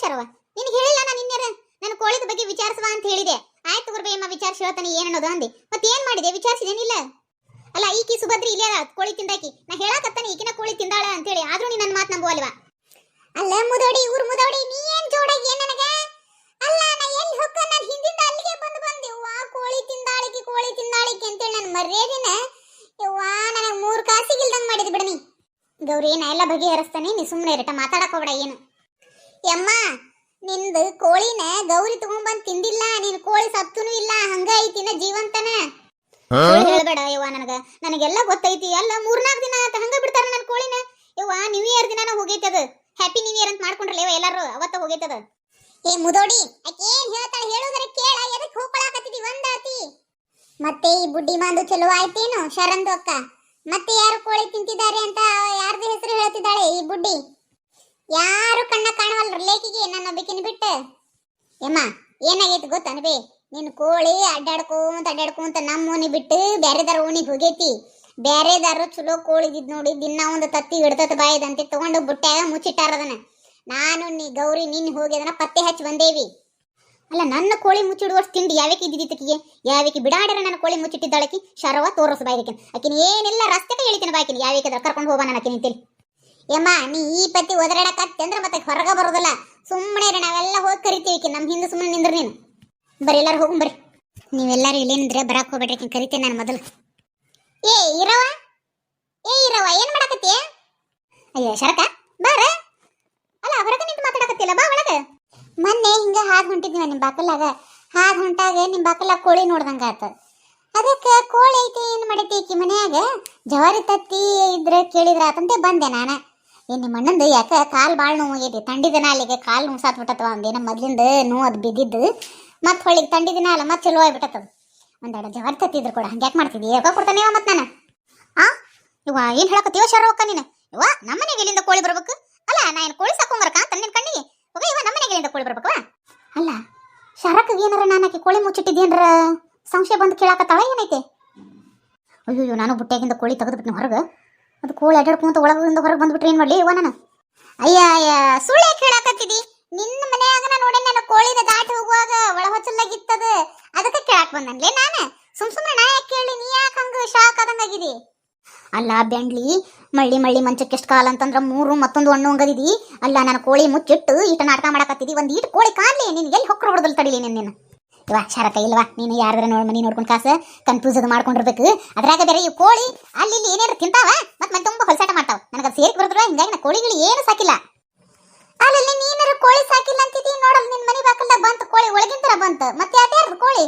ಶರವ. ನಿನಗೆ ಹೇಳಿಲ್ಲ ನಾನು ನಿನ್ನೆ ನಾನು ಕೋಳಿದ ಬಗ್ಗೆ ವಿಚಾರಿಸುವ ಅಂತ ಹೇಳಿದೆ. ಆಯ್ತು ಗುರುಬಯ್ಯಮ್ಮ ವಿಚಾರಿಸಿ ಹೇಳ್ತಾನೆ ಏನನ್ನೋದು ಅಂದೆ. ಮತ್ತೆ ಏನ್ ಮಾಡಿದೆ? ವಿಚಾರಿಸಿದೇನಿಲ್ಲ. ಅಲ್ಲ, ಈಕಿ ಸುಭದ್ರಿ ಇಲ್ಲೇ ಕೋಳಿ ತಿಂದಾಕಿ. ನಾ ಹೇಳಾಕತ್ತಾನೆ ಈಕಿನ ಕೋಳಿ ತಿಂದಾಳ ಅಂತೇಳಿ ಆದ್ರೂ ನೀ ನನ್ನ ಮಾತು ನಂಬುವಲ್ವಾ? ಅಲ್ಲ, ಮುದೋಡಿ, ಊರ್ ಮುದೋಡಿ, ನೀ ಏನ್ ಜೋಡಾಗಿ ಏನ್ ನನಗ? ಅಲ್ಲ, ನಾ ಎಲ್ಲಿ ಹೊಕ್ಕ ನಾನು ಹಿಂದಿಂದ ಅಲ್ಲಿಗೆ ಬಂದು ಬಂದೆ? ವಾ ಕೋಳಿ ತಿಂದಾಳಿಕೆ ಕೋಳಿ ತಿಂದಾಳಿಕೆ ಅಂತೇಳಿ ನಾನು ಮರ್ಯಾದಿನ. ಯವ್ವಾ, ನನಗೆ ಮೂರು ಕಾಸಿಗಿಲ್ದಂಗ್ ಮಾಡಿದ್ ಬಿಡನಿ ಗೌರಿ, ನಾ ಎಲ್ಲ ಬಗೆಹರಿಸ್ತಾನೆ. ನೀ ಸುಮ್ಮನೆ ಇರಟ, ಮಾತಾಡಕ್ ಏನು. ಯಮ್ಮ ನಿಂದು ಕೋಳಿನ ಗೌರಿ ತಗೊಂಡ್ಬಂದ್ ತಿಂದಿಲ್ಲ ನಿನ್ ಕೋಳಿ ಸತ್ತುನು ಇಲ್ಲ ಹಂಗ ಐತಿನ ಜೀವಂತನ? ಹೇಳಬೇಡ ಯವ್ವ ನನಗ. ನನಗೆಲ್ಲ ಗೊತ್ತೈತಿ ಎಲ್ಲ ಮೂರ್ನಾಲ್ಕು ದಿನ ಆತ ಹಂಗ ಬಿಡ್ತಾರ ನನ್ನ ಕೋಳಿನ? ಯವ್ವ ನ್ಯೂ ಇಯರ್ ದಿನಾನ ಹೋಗೈತದ ಹ್ಯಾಪಿ ನ್ಯೂ ಇಯರ್ ಅಂತ ಮಾಡ್ಕೊಂಡ್ರಲ್ಲ ಎಲ್ಲಾರು ಅವತ್ತ ಹೋಗೈತದ ಏ ಮುದೋಡಿ ಆಕೆ ಏನ್ ಹೇಳ್ತಾಳ ಹೇಳುದ್ರ ಕೇಳ ಎದಕ್ ಹೋಗ್ಕೊಳಕತ್ತಿದಿ ಒಂದಾತಿ ಮತ್ತೆ ಈ ಬುಡ್ಡಿ ಮಾಂದು ಚಲೋ ಆಯ್ತೇನು ಶರಂದು ಅಕ್ಕ? ಮತ್ತೆ ಯಾರು ಕೋಳಿ ತಿಂತಿದ್ದಾರೆ ಅಂತ ಯಾರ್ದು ಹೆಸರು ಹೇಳ್ತಿದ್ದಾಳೆ ಈ ಬುಡ್ಡಿ? ಯಾರು ಕಣ್ಣ ಕಾಣವಲ್ರ? ಲೇಕಿಗೆ ನನ್ನ ಒಬ್ಬಕಿನ ಬಿಟ್ಟು? ಯಮ್ಮ ಏನಾಗೈತಿ ಗೊತ್ತನ್ಬೇ ನಿನ್ ಕೋಳಿ ಅಡ್ಡಾಡ್ಕೊಂತ ಅಡ್ಡಾಡ್ಕೊಂತ ನಮ್ಮ ಓಣಿ ಬಿಟ್ಟು ಬ್ಯಾರೆದಾರ ಓಣಿಗೆ ಹೋಗೈತಿ. ಬ್ಯಾರೆದಾರು ಚಲೋ ಕೋಳಿ ಇದ್ ನೋಡಿ ದಿನ ಒಂದು ತತ್ತಿ ಹಿಡ್ತತ್ ಬಾಯದಂತೆ ತಗೊಂಡು ಬುಟ್ಟ್ಯಾಗ ಮುಚ್ಚಿಟ್ಟಾರ ಅದನ್ನ. ನಾನು ನೀ ಗೌರಿ ನಿನ್ ಹೋಗಿ ಅದನ್ನ ಪತ್ತೆ ಹಚ್ಚಿ ಬಂದೇವಿ. ಅಲ್ಲ, ನನ್ನ ಕೋಳಿ ಮುಚ್ಚಿಡುವಷ್ಟು ತಿಂಡಿ ಯಾವಕ್ಕೆ ಇದ್ದಿದ್ದಕ್ಕಿಗೆ ಯಾವಕ್ಕೆ ಬಿಡಾಡರ ನನ್ನ ಕೋಳಿ ಮುಚ್ಚಿಟ್ಟಿದ್ದಾಳಕಿ? ಶರವ ತೋರಿಸ್ ಬಾಯ್ದಕ್ಕೆ ಆಕಿನ ಏನೆಲ್ಲ ರಸ್ತೆಗೆ ಹೇಳ್ತೀನಿ ಬಾಯ್ಕಿನ ಯಾವಕ್ಕೆ ಕರ್ಕೊಂಡು ಹೋಗೋಣ ಆಕಿನ ನಿಂತೀನಿ ಯಮ್ಮ, ನೀ ಈ ಪತಿ ಒದರಾಡಕತ್ತೆ ಅಂದ್ರೆ ಮತ್ತೆ ಹೊರಗೆ ಬರೋದಿಲ್ಲ. ಸುಮ್ಮನೆ ರೀ ನಾವೆಲ್ಲ ಹೋಗಿ ಕರಿತೀವಿ ನಮ್ಮ ಹಿಂದೆ ಸುಮ್ಮನೆ ನಿಂದ್ರ ನೀನು. ಬರ್ರಿ ಎಲ್ಲರೂ ಹೋಗಿ ಬರ್ರಿ ನೀವೆಲ್ಲರೂ ಇಲ್ಲಿ ನಿಂದ್ರೆ ಬರಕ್ ಹೋಗ್ಬೇಡ್ರಿ ಕರಿತೇನೆ ನಾನು ಮೊದಲು. ಏ ಇರವ ಏ ಇರವ ಏನು ಮಾಡಕತ್ತೀಯ ಅಯ್ಯೋ ಶರಕ ಬಾರ. ಅಲ್ಲ, ಹೊರಗೆ ನಿಂತು ಮಾತಾಡಕತ್ತಿಲ್ಲ. ಬಾ ಒಳಗ. ಮೊನ್ನೆ ಹಿಂಗೆ ಹಾದ್ ಹೊಂಟಿದ್ವಿ ನಿಮ್ಮ ಬಾಕಲಾಗ ಹಾದ್ ಹೊಂಟಾಗ ನಿಮ್ಮ ಬಾಕಲಾಗ ಕೋಳಿ ನೋಡ್ದಂಗೆ ಆತ. ಅದಕ್ಕೆ ಕೋಳಿ ಐತಿ, ಏನು ಮಾಡೈತಿ ಈಕಿ ಮನ್ಯಾಗ? ಜವಾರಿ ತತ್ತಿ ಇದ್ರೆ ಕೇಳಿದ್ರ ಆತಂತೆ, ಬಂದೆ ನಾನ. ಏನ್ ನಿಮ್ಮ ಅಣ್ಣಂದು ಯಾಕೆ ಕಾಲು ಭಾಳ ನೋವು ತಂಡಿದನ ತಂಡಿ ದಿನ ಅಲ್ಲಿಗೆ ಕಾಲು ನೋವು ಸಾತ್ ಬಿಟ್ಟತ್ವ ಒಂದೇನ ಮೊದ್ಲಿಂದ ನೋವು ಅದು ಬಿದ್ದಿದ್ದು. ಮತ್ತೆ ಹೊಳಿಗೆ ತಂಡಿದಿನ ಅಲ್ಲ, ಮತ್ತೆ ಚಲೋ ಆಗ್ಬಿಟ್ಟತ್ತದ. ಜವಾರಿ ತತ್ತಿ ಇದ್ರು ಕೂಡ. ಹಂಗ್ಯಾಕೆ ಮಾಡ್ತಿದ್ದಿ? ಯಾಕ ಕೊಡ್ತಾನೆ ಮತ್ತೆ ನಾನು? ಆ? ಇವ ಏನು ಹೇಳಕತ್ತೀವ ಶರವಕ್ಕ ನೀನು. ಇವ ನಮ್ಮನೆಗೆ ಇಲ್ಲಿಂದ ಕೋಳಿ ಬರ್ಬೇಕು? ಅಲ್ಲ, ನಾ ಏನು ಕೋಳಿ ಸಾಕೊಂಬರಕ ಅಂತ ನಿನ್ನ ಕಣ್ಣಿಗೆ? ಹೋಗ ಇವ ನಮ್ಮನೆಗೆ ಇಲ್ಲಿಂದ ಕೋಳಿ ಬರ್ಬೇಕವ ಅಲ್ಲ ಶರಕ್ಕಿಗೆ ಏನಾರ ನಾನು ಆಕೆ ಕೋಳಿ ಮುಚ್ಚಿಟ್ಟಿದ್ದೇನ್ರ ಸಂಶಯ ಬಂದು ಕೇಳಾಕತ್ತಾಳ? ಏನೈತೆ? ಅಯ್ಯೋ ನಾನು ಬುಟ್ಟಿಯಾಗಿಂದ ಕೋಳಿ ತೆಗೆದ್ಬಿಟ್ಟು ಹೊರಗೆ. ಅದು ಕೋಳಿ ಅಡ್ಡಾಡ್ಕೊಂತ ಒಳಗಿಂದ ಹೊರಗೆ ಬಂದ್ಬಿಟ್ರೆ ಏನು ಮಾಡಲಿ? ಇವ ನಾನು. ಅಯ್ಯ ಅಯ್ಯ, ಸುಳ್ಳೆ ಕೇಳಾಕತ್ತಿದಿ ನಿನ್ನ ಮನ್ಯಾಗ ನಾನು ನೋಡಿ ನನ್ನ ಕೋಳಿನ ದಾಟಿ ಹೋಗುವಾಗ ಒಳ ಹೊಚ್ಚಲಾಗಿತ್ತದ ಅದಕ್ಕೆ ಕೇಳಾಕ್ ಬಂದನ್ಲೇ ನಾನು. ಸುಮ್ ಸುಮ್ಮನೆ ನಾ ಯಾಕೆ ಕೇಳಿ ನೀ ಯಾಕೆ ಹಂಗ ಶಾಕ್ ಆದಂಗಾಗಿದಿ ಅಲ್ಲ ಬೆಂಡ್ಲಿ ಮಳ್ಳಿ ಮಳ್ಳಿ ಮಂಚಕ್ಕೆ ಎಷ್ಟು ಕಾಲ ಅಂತಂದ್ರ ಮೂರು ಮತ್ತೊಂದು ಹಣ್ಣು ಹಂಗದಿದಿ. ಅಲ್ಲ ನನ್ನ ಕೋಳಿ ಮುಚ್ಚಿಟ್ಟು ಈಟ ನಾಟಕ ಮಾಡಕತ್ತಿದಿ. ಒಂದು ಈಟ್ ಕೋಳಿ ಕಾಣ್ಲಿ. ನೀನು ಎಲ್ಲಿ ಹೊಕ್ಕರು ಹೊಡೆದಲ್ ತಡಿಲಿ ನಿನ್ನ ಇಲ್ವಾ ಶಾರತ ಇಲ್ವಾ? ನೀನು ಯಾರ್ದ್ರ ನೋಡ್ ಮನಿ ನೋಡ್ಕೊಂಡು ಕಾಸು ಕನ್ಫ್ಯೂಸ್ ಅದು ಮಾಡ್ಕೊಂಡಿರ್ಬೇಕು. ಅದ್ರಾಗ ಬೇರೆ ಈ ಕೋಳಿ, ಅಲ್ಲಿ ಇಲ್ಲಿ ಏನೇನು ತಿಂತಾವ? ಮತ್ತೆ ಮನೆ ತುಂಬಾ ಹೊಲಸಾಟ ಮಾಡ್ತಾವ. ನನಗೆ ಸೇರಿ ಬರ್ತದ ಹಿಂಗಾಗಿ ನಾ ಕೋಳಿಗಳು ಏನು ಸಾಕಿಲ್ಲ. ಅಲ್ಲಿ ನೀನಾರು ಕೋಳಿ ಸಾಕಿಲ್ಲ ಅಂತಿದ್ದೀ ನೋಡಲ್ ನಿನ್ನ ಮನಿ ಬಾಕಲ್ದಾಗ ಬಂತು, ಕೋಳಿ ಒಳಗಿಂತರ ಬಂತು. ಮತ್ತೆ ಯಾವ್ದು ಕೋಳಿ?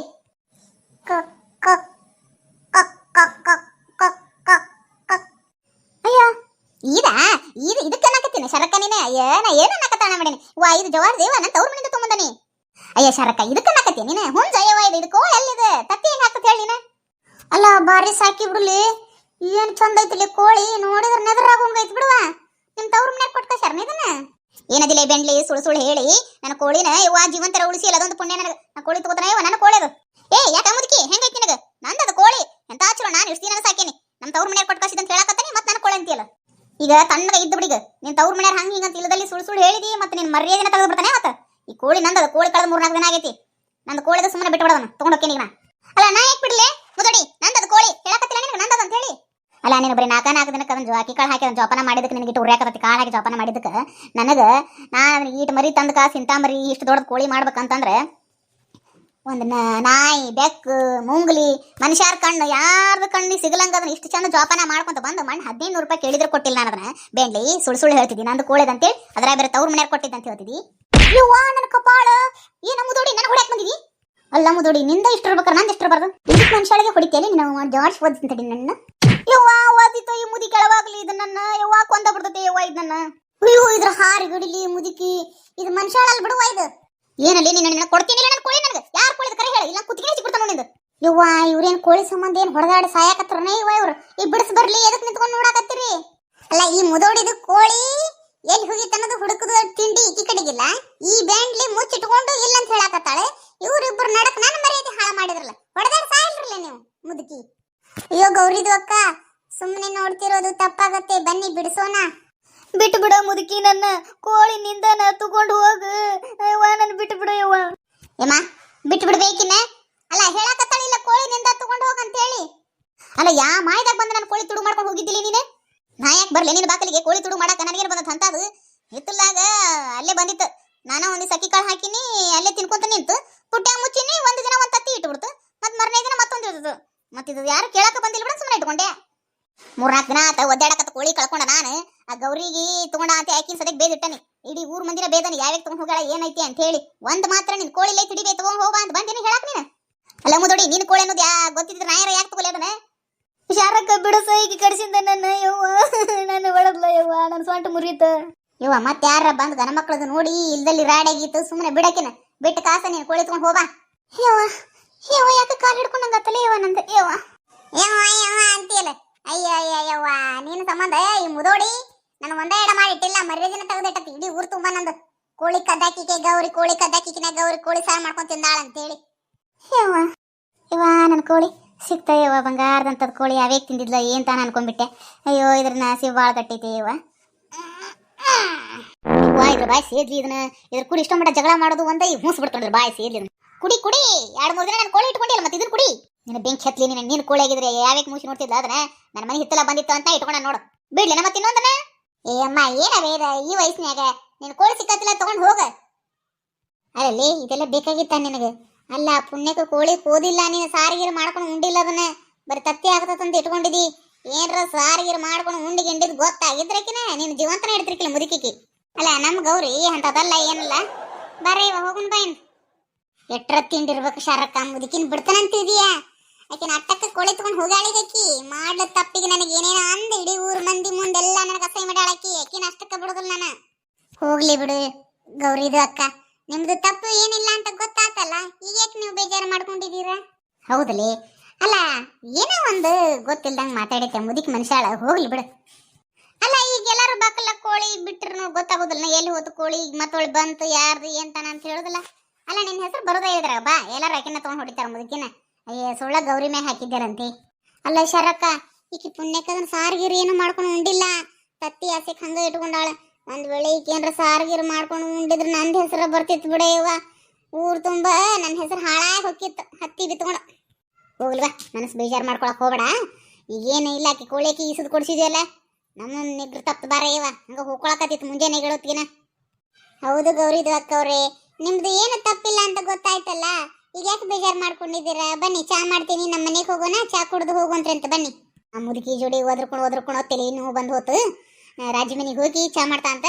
ಅಯ್ಯೋ ಇದಾ ಇದು ಇದಕ್ಕೆ ಅನ್ನಕತ್ತೀನಿ ಶರಕ್ಕ ನೀನೆ? ಏನ ಏನು ಅನ್ನಕತ್ತಾಣ ಮಾಡೀನಿ? ವಾ, ಇದು ಜವಾರ್ ದೇವ ನನ್ನ ತವ್ರ ಮನೆ ಅಯ್ಯ ಶರಕ ಇದಕ್ಕ ಅನ್ನಕತ್ತೀನಿ ನೀನು ಹುಂಜ ಅಯ್ಯವ ಇದು ಇದಕ್ಕೋ ಎಲ್ಲಿದೆ? ತತ್ತಿ ಹೆಂಗ ಹಾಕತ್ ಹೇಳಿ ನೀನು? ಅಲ್ಲ, ಬಾರಿ ಸಾಕಿ ಬಿಡ್ಲಿ. ಏನ್ ಚಂದ ಐತಿಲಿ ಕೋಳಿ? ನೋಡಿದ್ರ ನೆದರಾಗೋಂಗ್ ಐತಿ ಬಿಡುವ. ನಿಮ್ ತವ್ರ ಮನ್ಯಾಗ ಕೊಟ್ಟ ಶರ್ಮ ಇದನ್ನ? ಏನದಿಲ್ಲ ಬೆಂಡ್ಲಿ ಸುಳ್ಳು ಸುಳ್ಳು ಹೇಳಿ. ನನ್ನ ಕೋಳಿನ ಇವ ಜೀವಂತರ ಉಳಿಸಿ ಇಲ್ಲ ಅದೊಂದು ಪುಣ್ಯ ನನಗೆ. ನಾ ಕೋಳಿ ತಗೋತಾನ ಇವ ನನ್ನ ಕೋಳಿ ಅದು. ಏ, ಯಾಕ ಮುದುಕಿ ಹೆಂಗೈತಿ ನಿನಗ? ನಂದದು ಕೋಳಿ. ಎಂತ ಚಲೋ, ನಾನು ಇಷ್ಟು ದಿನ ಸಾಕೇನಿ. ನಮ್ಮ ತವ್ರ ಮನ್ಯಾಗ ಕೊಟ್ಟು ಅಂತ ಹೇಳಕತ್ತಾನೆ, ಮತ್ತೆ ನನ್ನ ಕೋಳಿ ಅಂತೀಯಲ್ಲ. ಈಗ ತಣ್ಣಗ ಇದ್ದು ಬಿಡಿಗ ನಿನ್ ತವ್ರ ಮನೆಯವ್ರ ಹಂಗ ಹಿಂಗಂತ ಇಲ್ಲದಲ್ಲಿ ಸುಳ್ಳು ಸುಳ್ಳು ಹೇಳಿದಿ, ಮತ್ತೆ ನಿನ್ ಮರ್ಯಾದೆನ ತೆಗೆದು ಬಿಡ್ತಾನೆ ಮತ್ತೆ ಕೋಳಿ ನಂದದ ಕೋಳಿ ಕಳೆದ ಮೂರ್ನಾಲ್ಕು ದಿನ ಆಗೈತಿ. ನಂದ ಕೋಳಿದ ಸುಮ್ಮನೆ ಬಿಟ್ಟು ಬಿಡೋದನ್ನ. ತಗೊಂಡು ಹೋಗ್ತೀನಿ ನಾ. ಅಲ್ಲ, ನಾ ಯಾಕೆ ಬಿಡ್ಲಿ? ಮುದಡಿ ನಂದದ ಕೋಳಿ. ಹೇಳಕತ್ತಿಲ್ಲ ನಿನಗೆ ನಂದದ ಅಂತ ಹೇಳಿ. ಅಲ್ಲ, ನೀನು ಬರೀ ನಾಲ್ಕ, ನಾಲ್ಕು ದಿನಕ್ಕೆ ಅದನ್ನ ಅಕ್ಕಿ ಕಾಳು ಹಾಕಿ ಜೋಪಾನ ಮಾಡಿದಕ್ಕೆ ನಿನಗೆ ಇಟ್ಟು ಉರ್ಯಾಕತ್ತಿ ಕಾಳು ಹಾಕಿ ಜೋಪಾನ ಮಾಡಿದಕ್ಕೆ ನನಗೆ, ನಾನು ಈಟ್ ಮರಿ ತಂದ ಕಾಸು ಇಂಥ ಮರಿ ಇಷ್ಟು ದೊಡ್ಡ ಕೋಳಿ ಮಾಡ್ಬೇಕಂತಂದ್ರೆ ಒಂದು ನಾಯಿ, ಬೆಕ್ಕು, ಮುಂಗ್ಲಿ, ಮನುಷ್ಯರ ಕಣ್ಣು, ಯಾರ್ದು ಕಣ್ಣು ಸಿಗಲಂಗ ಅದನ್ನ ಇಷ್ಟು ಚಂದ ಜೋಪಾನ ಮಾಡ್ಕೊಂತ ಬಂದು ಮಣ್ಣು ಹದಿನೈದು ರೂಪಾಯಿ ಕೇಳಿದ್ರೆ ಕೊಟ್ಟಿಲ್ಲ ನಾನು ಅದನ್ನ. ಬೇಂಡ್ಲಿ ಸುಳ್ಳು ಸುಳ್ಳು ಹೇಳ್ತಿದ್ದಿ, ನಂದು ಕೋಳಿದಂತೇಳಿ ಅದ್ರ ಬೇರೆ ತವ್ರ ಮನ್ಯಾಗ ಕೊಟ್ಟಿದ್ದಂತ ಅಂತ ಹೇಳ್ತಿದ್ದಿ. ಯವ್ವಾ ನನ್ನ ಕಪಾಳ! ಏನ ಮುದೋಡಿ ನನ್ನ ಹೊಡ್ಯಾಕ್ ಬಂದಿದಿ? ಅಲ್ಲ ಮುದೋಡಿ, ನಿಂದ ಇಷ್ಟ ಇರ್ಬೇಕಾರೆ ನಂದು ಇಷ್ಟ ಇರಬಾರ್ದು. ಇದಕ್ಕೆ ಮನುಷ್ಯಳಿಗೆ ಹೊಡಿತೇನೆ ನೀನು ಜಾರ್ಜ್ ಓದಿಸ್ತಂತಡಿ ನನ್ನ? ಯವ್ವಾ ಓದಿತ್ತು ಈ ಮುದಿ ಕೆಳವಾಗ್ಲಿ ಇದು ನನ್ನ, ಯವ್ವಾ, ಕೊಂದ ಬಿಡ್ತೈತೆ, ಯವ್ವಾ ಇದು ನನ್ನ? ಅಯ್ಯೋ, ಇದ್ರ ಹಾರಿ ಗಡಿಲಿ ಮುದುಕಿ, ಇದು ಮನುಷ್ಯಳಲ್ಲಿ ಬಿಡುವ ಇದು. ಏನಲ್ಲಿ ನೀನು ನಿನ್ನ ಕೊಡ್ತೀನಿ ಕೋಳಿ ನನಗೆ. ಯಾರು ಕೋಳಿ ಕರೆ ಹೇಳಿ. ಇಲ್ಲ ಕುತ್ತಿಗೆ ಹಚ್ಚಿ ನಿಂದು. ಯವ್ವ, ಇವ್ರೇನ್ ಕೋಳಿ ಸಂಬಂಧ ಏನ್ ಹೊಡೆದಾಡಿ ಸಾಯಕತ್ರನೇ ಇವ ಇವ್ರು? ಈ ಬಿಡಿಸ್ ಬರ್ಲಿ, ಎದಕ್ ನಿಂತ್ಕೊಂಡು ನೋಡಾಕತ್ತೀರಿ? ಅಲ್ಲ, ಈ ಮುದೋಡಿದು ಕೋಳಿ ಎಲ್ಲಿ ಹೋಗಿತ್ತು ಹುಡುಕುದು ಹುಡುಕದ ತಿಂಡಿ ಈ ಕಡೆಗಿಲ್ಲ ಈ ಬ್ಯಾಂಡ್ಲಿ ಮುಚ್ಚಿಟ್ಕೊಂಡು ಇಲ್ಲ ಅಂತ ಹೇಳಾಕತ್ತಾಳೆ. ಇವ್ರಿಬ್ರು ನಡಕ್ ನನ್ನ ಮರ್ಯಾದೆ ಹಾಳ ಮಾಡಿದ್ರಲ್ಲ. ಹೊಡೆದಾಡಿ ಸಾಯಲ್ರಲ್ಲ ನೀವು, ಮುದುಕಿ. ಅಯ್ಯೋ ಗೌರಿದು ಅಕ್ಕ ಸುಮ್ಮನೆ ನೋಡ್ತಿರೋದು ತಪ್ಪಾಗತ್ತೆ. ಬನ್ನಿ ಬಿಡಿಸೋಣ. ಬಿಟ್ಟು ಬಿಡ ಮುದುಕಿ, ನನ್ನ ಕೋಳಿನಿಂದ ನಾ ತಗೊಂಡು ಹೋಗು. ಯವ್ವ ನನ್ನ ಬಿಟ್ಟು ಬಿಡು ಯವ್ವ. ಯಮ್ಮ ಬಿಟ್ಟು ಬಿಡ್ಬೇಕಿನ ಅಲ್ಲ ಹೇಳಕತ್ತಳಿಲ್ಲ ಕೋಳಿನಿಂದ ತಗೊಂಡು ಹೋಗ ಅಂತ ಹೇಳಿ ಅಲ್ಲ, ಯಾ ಮಾಯದಾಗ ಬಂದ ನಾನು ಕೋಳಿ ತುಡು ಮಾಡ್ಕೊಂಡು ಹೋಗಿದ್ದಿಲ್ಲ ನೀನೆ? ನಾ ಯಾಕೆ ಬರ್ಲಿ? ನಿನ್ನ ಬಾಕಲಿಗೆ ಕೋಳಿ ತುಡು ಮಾಡಕ ನನಗೇನು ಬಂದ ಅಂತದು ಹಿತ್ತಲಾಗ ಅಲ್ಲೇ ಬಂದಿತ್ತು. ನಾನು ಒಂದು ಸಕ್ಕಿ ಕಾಳು ಹಾಕಿನಿ, ಅಲ್ಲೇ ತಿನ್ಕೊಂತ ನಿಂತು. ಪುಟ್ಟ್ಯಾಗ ಮುಚ್ಚಿನಿ, ಒಂದು ದಿನ ಒಂದು ತತ್ತಿ ಇಟ್ಬಿಡ್ತು. ಮತ್ತೆ ಮರನೇ ದಿನ ಮತ್ತೊಂದು ಇರ್ತದೆ ಮತ್ತೆ ಇದು ಯಾರು ಕೇಳಕ ಬಂದಿಲ್ಲ ಬಿಡ ಸುಮ್ಮನೆ ಇಟ್ಕೊಂಡೆ. ಮೂರ್ನಾಲ್ಕು ದಿನ ಆತ ಒದ್ದಾಡಕತ್ತ ಕೋಳಿ ಕಳ್ಕೊಂಡ ನಾನು. ಆ ಗೌರಿಗೆ ತಗೊಂಡ ಅಂತ ಯಾಕಿನ ಸದ್ಯಕ್ಕೆ ಬೇದಿಟ್ಟನೆ ಇಡೀ ಊರ್ ಮಂದಿರ ಬೇದನಿ ಯಾವ್ಯಾಗ ತಗೊಂಡ್ ಹೋಗಾಳ ಏನೈತಿ ಅಂತ ಹೇಳಿ. ಒಂದ್ ಮಾತ್ರ ನಿನ್ ಕೋಳಿ ಲೈ ತಿಡಿಬೇ ತಗೊಂಡ್ ಹೋಗ ಅಂತ ಬಂದೇನೆ ಹೇಳಕ್ ನೀನು? ಅಲ್ಲ ಮುದೋಡಿ ನಿನ್ ಕೋಳಿ ಅನ್ನೋದು ಯಾ ಗೊತ್ತಿದ್ರೆ ನಾಯರ ಯಾಕೆ ತಗೊಲಿ ಅದನ್ನ? ಶಾರಕ್ಕ ಬಿಡು ಸೈಗೆ ಕಡಿಸಿದ ನನ್ನ ಯವ್ವ ನನ್ನ ಒಳಗ್ಲ ಯವ್ವ ನನ್ನ ಸೊಂಟ ಮುರಿತ. ಯವ್ವ ಮತ್ತೆ ಯಾರ ಬಂದ್ ಗನ ಮಕ್ಕಳದು ನೋಡಿ ಇಲ್ದಲ್ಲಿ ರಾಡಾಗಿತ್ತು ಸುಮ್ಮನೆ ಬಿಡಕಿನ. ಬಿಟ್ಟು ಕಾಸ ನೀನು ಕೋಳಿ ತಗೊಂಡ್ ಹೋಬಾ ಯವ್ವ ಯವ್ವ ಯಾಕೆ ಕಾಲ್ ಹಿಡ್ಕೊಂಡಂಗತ್ತಲ್ಲ ಯವ್ವ ನಂದ? ಯವ್ವ. ಯವ್ವ ಯವ್ವ ಅಂತೀಯಲ್ಲ. ಅಯ್ಯ ಅಯ್ಯ ಯವ್ವ ನೀನು ಸಂಬಂಧ ಈ ಮುದೋಡಿ ನಾನು ಒಂದೇ ಎಡ ಮಾಡಿಟ್ಟಿಲ್ಲ ಮರ್ಯಾದಿನ ತೆಗೆದಿಟ್ಟತಿ ಇಡೀ ಊರ್ ತುಂಬಾ ನಂದು. ಕೋಳಿ ಕದ್ದಾಕಿಕೆ, ಗೌರಿ ಕೋಳಿ ಕದ್ದಾಕಿಕಿನ ಗೌರಿ ಕೋಳಿ ಸಾರು ಮಾಡ್ಕೊಂಡ್ ತಿಂದಾಳ ಅಂತೇಳಿ ಯವ್ವ ಯವ್ವ ನನ್ನ ಕೋಳಿ ಸಿಕ್ತ ಯವ್ವ, ಬಂಗಾರದಂತದ ಕೋಳಿ ಯಾವ್ಯಾಗ ತಿಂದಿದ್ಲ ಏನ್ ತಾನ ಅನ್ಕೊಂಡ್ಬಿಟ್ಟೆ? ಅಯ್ಯೋ ಇದ್ರ ನಾಸಿ ಬಾಳ ಕಟ್ಟೈತಿ ಯವ್ವ. ಯವ್ವ, ಇದ್ರ ಬಾಯಿ ಸೇದ್ಲಿ ಇದನ್ನ. ಇದ್ರ ಕುಡಿ ಇಷ್ಟ ಮಟ್ಟ ಜಗಳ ಮಾಡೋದು ಒಂದ ಈ ಹೂಸ್ ಬಿಡ್ಕೊಂಡ್ರ ಬಾಯಿ ಸೇದ್ಲಿ ಕುಡಿ ಕುಡಿ, ಎರಡು ಮೂರು ದಿನ ನಾನು ಕೋಳಿ ಇಟ್ಕೊಂಡಿಲ್ಲ ಮತ್ತೆ ಇದನ್ನ ಕುಡಿ. ನಿನ್ನ ಬೆಂಕಿ ಹತ್ಲಿ, ನಿನ್ನ ನೀನು ಕೋಳಿ ಆಗಿದ್ರೆ ಯಾವ್ಯಾಕೆ ಮೂಸಿ ನೋಡ್ತಿದ್ಲ ಅದನ್ನ? ನನ್ನ ಮನೆ ಹಿತ್ತಲ ಬಂದಿತ್ತು ಅಂತ ಇಟ್ಕೊಂಡ ನೋಡು. ಬಿಡ್ಲಿ ಮತ್ತೆ ಇನ್ನೊಂದನ ಏ ಅಮ್ಮ ಏನವೇ ಇದ ಈ ವಯಸ್ಸಿನಾಗ ನೀನು ಕೋಳಿ ಸಿಕ್ಕತ್ತಿಲ್ಲ, ತಗೊಂಡು ಹೋಗ. ಅಲ್ಲಲ್ಲಿ ಇದೆಲ್ಲ ಬೇಕಾಗಿತ್ತ ನಿನಗೆ? ಅಲ್ಲ ಪುಣ್ಯಕ ಕೋಳಿ ಕೂದಿಲ್ಲ ನೀನು ಸಾರಿಗೀರು ಮಾಡ್ಕೊಂಡು ಉಂಡಿಲ್ಲ ಅದನ್ನ. ಬರೀ ತತ್ತಿ ಆಗ್ತದಂತ ಇಟ್ಕೊಂಡಿದಿ. ಏನ್ರ ಸಾರಿಗೀರು ಮಾಡ್ಕೊಂಡು ಉಂಡಿ ಗಿಂಡಿದ್ ಗೊತ್ತಾಗಿದ್ರಕಿನ ನೀನು ಜೀವಂತನ ಇಡ್ತಿರ್ಕಿಲ್ಲ ಮುದುಕಿಕಿ. ಅಲ್ಲ, ನಮ್ ಗೌರಿ ಅಂತದಲ್ಲ, ಏನಲ್ಲ? ಬರ್ರಿ ಹೋಗುನ್ ಬೈನ್ ಎಟ್ರ ತಿಂಡಿರ್ಬೇಕು ಶಾರಕ್ಕ, ಮುದುಕಿನ ಬಿಡ್ತಾನಂತಿದೀಯಾ? ಆಕಿನ ಅಟ್ಟಕ್ಕೆ ಕೋಳಿ ತಗೊಂಡ್ ಹೋಗಾಳಿಗಕ್ಕಿ ಮಾಡ್ಲ ತಪ್ಪಿಗೆ ನನಗೆ ಏನೇನೋ ಅಂದ ಇಡೀ ಊರ್ ಮಂದಿ ಮುಂದೆಲ್ಲ ನನಗೆ ಅಸಹ್ಯ ಮಾಡ್ಯಾಳಕ್ಕಿ ಆಕಿನ ಅಷ್ಟಕ್ಕೆ ಬಿಡುದಿಲ್ಲ ನಾನು? ಹೋಗ್ಲಿ ಬಿಡು ಗೌರಿದು ಅಕ್ಕ. ನಿಮ್ದು ತಪ್ಪು ಏನಿಲ್ಲ ಅಂತ ಗೊತ್ತಾತಲ್ಲ? ಈಗ ಯಾಕೆ ನೀವು ಬೇಜಾರು ಮಾಡ್ಕೊಂಡಿದ್ದೀರಾ? ಹೌದಲಿ. ಅಲ್ಲ, ಏನೋ ಒಂದು ಗೊತ್ತಿಲ್ದಂಗ್ ಮಾತಾಡೈತೆ ಮುದಿಕ್ ಮನುಷ್ಯಾಳ. ಹೋಗ್ಲಿ ಬಿಡು. ಅಲ್ಲ, ಈಗ ಎಲ್ಲರೂ ಬಾಕಲ್ಲ ಕೋಳಿ ಬಿಟ್ರು ಗೊತ್ತಾಗೋದಿಲ್ಲ ಎಲ್ಲಿ ಹೋತು ಕೋಳಿ? ಮತ್ತೊಳ್ ಬಂತು, ಯಾರ್ದು ಏನ್ತಾನ ಅಂತ ಹೇಳುದಿಲ್ಲ? ಅಲ್ಲ ನಿನ್ನ ಹೆಸರು ಬರೋದೇ ಇದ್ರ ಬಾ. ಎಲ್ಲಾರು ಆಕಿನ ತಗೊಂಡ್ ಹೊಡಿತಾರ ಮುದುಕಿನ. ಅಯ್ಯ, ಸುಳ್ಳ ಗೌರಿ ಮೇ ಹಾಕಿದ್ದಾರಂತೆ. ಅಲ್ಲ ಶರಕ್ಕ, ಈಕಿ ಪುಣ್ಯಕ್ಕದನ್ನ ಸಾರ್ಗಿರಿ ಏನು ಮಾಡ್ಕೊಂಡು ಉಂಡಿಲ್ಲ. ತತ್ತಿ ಆಸೆಕ್ ಹಂಗ ಇಟ್ಕೊಂಡಾಳ. ಒಂದ್ ವೇಳೆ ಈಕೆ ಏನ್ರ ಸಾರ್ಗಿರು ಮಾಡ್ಕೊಂಡು ಉಂಡಿದ್ರೆ ನಂದ್ ಹೆಸರು ಬರ್ತಿತ್ತು ಬಿಡ ಇವ ಊರ್ ತುಂಬಾ ನನ್ನ ಹೆಸರು ಹಾಳಾಗಿ ಹೋಗಿತ್ತು ಹತ್ತಿ ಬಿತ್ಕೊಂಡ. ಹೋಗ್ಲ್ವಾ ಮನಸ್ಸು ಬೇಜಾರು ಮಾಡ್ಕೊಳಕ್ ಹೋಗ್ಬೇಡ. ಈಗೇನು ಇಲ್ಲ ಆಕಿ ಕೋಳಿಕಿ ಈಸದ್ ಕೊಡ್ಸಿದ್ಯಲ್ಲ. ನಮ್ಮ ಇಬ್ರು ತಪ್ಪು ಬಾರ ಇವ ಹಂಗ ಹೋಗ್ಕೊಳಕತ್ತಿತ್ತು ಮುಂಜಾನೆ ಹೇಳೋತ್ಗಿನ ಹೌದು ಗೌರಿದು ಅಕ್ಕವ್ರೆ. ನಿಮ್ದು ಏನು ತಪ್ಪಿಲ್ಲ ಅಂತ ಗೊತ್ತಾಯ್ತಲ್ಲ? ಈಗ ಯಾಕೆ ಬೇಜಾರು ಮಾಡ್ಕೊಂಡಿದ್ದೀರಾ? ಬನ್ನಿ, ಚಾ ಮಾಡ್ತೀನಿ. ನಮ್ಮ ಮನೆಗೆ ಹೋಗೋಣ, ಚಾ ಕುಡ್ದು ಹೋಗುವಂತ್ರಂತ ಅಂತ ಬನ್ನಿ. ಆ ಮುದುಕಿ ಜೋಡಿ ಒದ್ರಕೊಂಡು ಒದ್ರಕೊಂಡು ತಲೆ ನೋವು ಬಂದು ಹೋತು. ರಾಜಿ ಮನೆಗೆ ಹೋಗಿ ಚಾ ಮಾಡ್ತಾ ಅಂತ.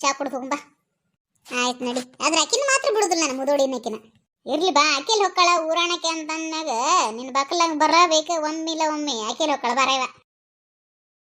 ಚಾ ಕುಡ್ದು ಹೋಗಂಬ ಆಯ್ತು ನಡಿ. ಆದ್ರೆ ಆಕಿನ ಮಾತ್ರ ಬಿಡುದಿಲ್ಲ ನಾನು ಮುದೋಡಿನಕಿನ ಇರ್ಲಿ ಬಾ, ಆಕೆಲ್ ಹೊಕ್ಕಳ ಊರಾಣಕ್ಕೆ ಅಂತಂದಾಗ ನಿನ್ನ ಬಕ್ಕಲಂಗ್ ಬರಬೇಕು, ಒಮ್ಮಿಲ್ಲ ಒಮ್ಮೆ. ಆಕೆಲ್ ಹೊಕ್ಕಳ ಬರ ಇವ